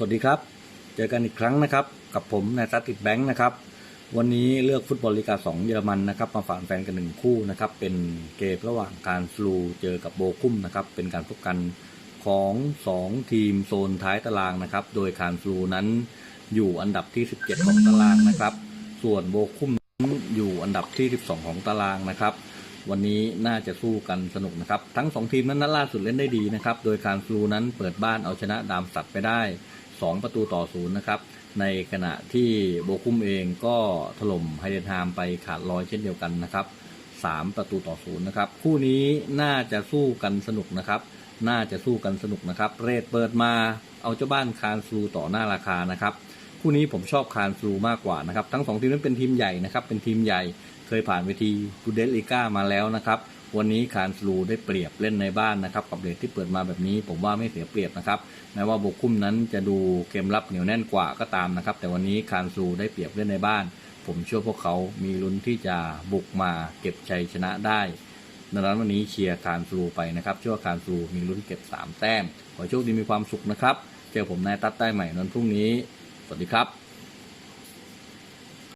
สวัสดีครับ เจอกันอีกครั้งนะครับ กับผมนายตัดติดแบงค์นะครับ วันนี้เลือกฟุตบอลลีกา2เยอรมันนะครับ มาฝากแฟนกันหนึ่งคู่นะครับ เป็นเกมระหว่างการฟลูเจอกับโบกุ้มนะครับ เป็นการพบกันของ 2 ทีมโซนท้ายตารางนะครับ โดยคานฟลูนั้นอยู่อันดับที่ 17 ของตารางนะครับ ส่วนโบกุ้มนั้นอยู่อันดับที่ 12 ของตารางนะครับ วันนี้น่าจะสู้กันสนุกนะครับ ทั้ง 2 ทีมนั้นนัดล่าสุดเล่นได้ดีนะครับ โดยการฟลูนั้นเปิดบ้านเอาชนะดามสัตว์ไปได้ 2 ประตูต่อศูนย์นะครับ ในขณะที่โบคุมเองก็ถล่มไฮเดนฮามไปขาดลอยเช่นเดียวกันนะครับ 3 ประตูต่อศูนย์นะครับ คู่นี้น่าจะสู้กันสนุกนะครับ น่าจะสู้กันสนุกนะครับ เรดเปิดมาเอาเจ้าบ้านคานซูต่อหน้าราคานะครับ คู่นี้ผมชอบคานฟลูมากกว่านะครับ ทั้งสองทีมนั้นเป็นทีมใหญ่นะครับ เป็นทีมใหญ่เคยผ่านเวทีบูเดสลีกามาแล้วนะครับ วันนี้คานฟลูได้เปรียบเล่นในบ้านนะครับ กับเรทที่เปิดมาแบบนี้ ผมว่าไม่เสียเปรียบนะครับแม้ว่าโบกุ้มนั้นจะดูเกมรับเหนียวแน่นกว่าก็ตามนะครับ แต่วันนี้คานฟลูได้เปรียบเล่นในบ้าน ผมเชื่อพวกเขามีลุ้นที่จะบุกมาเก็บชัยชนะได้ดังนั้นวันนี้เชียร์คานฟลูไปนะครับเชื่อว่าคานฟลูมีลุ้นเก็บ 3 แต้ม ขอโชคดีมีความสุขนะครับ เจอผมนายตัดได้ใหม่นนพรุ่งนี้ สวัสดีครับ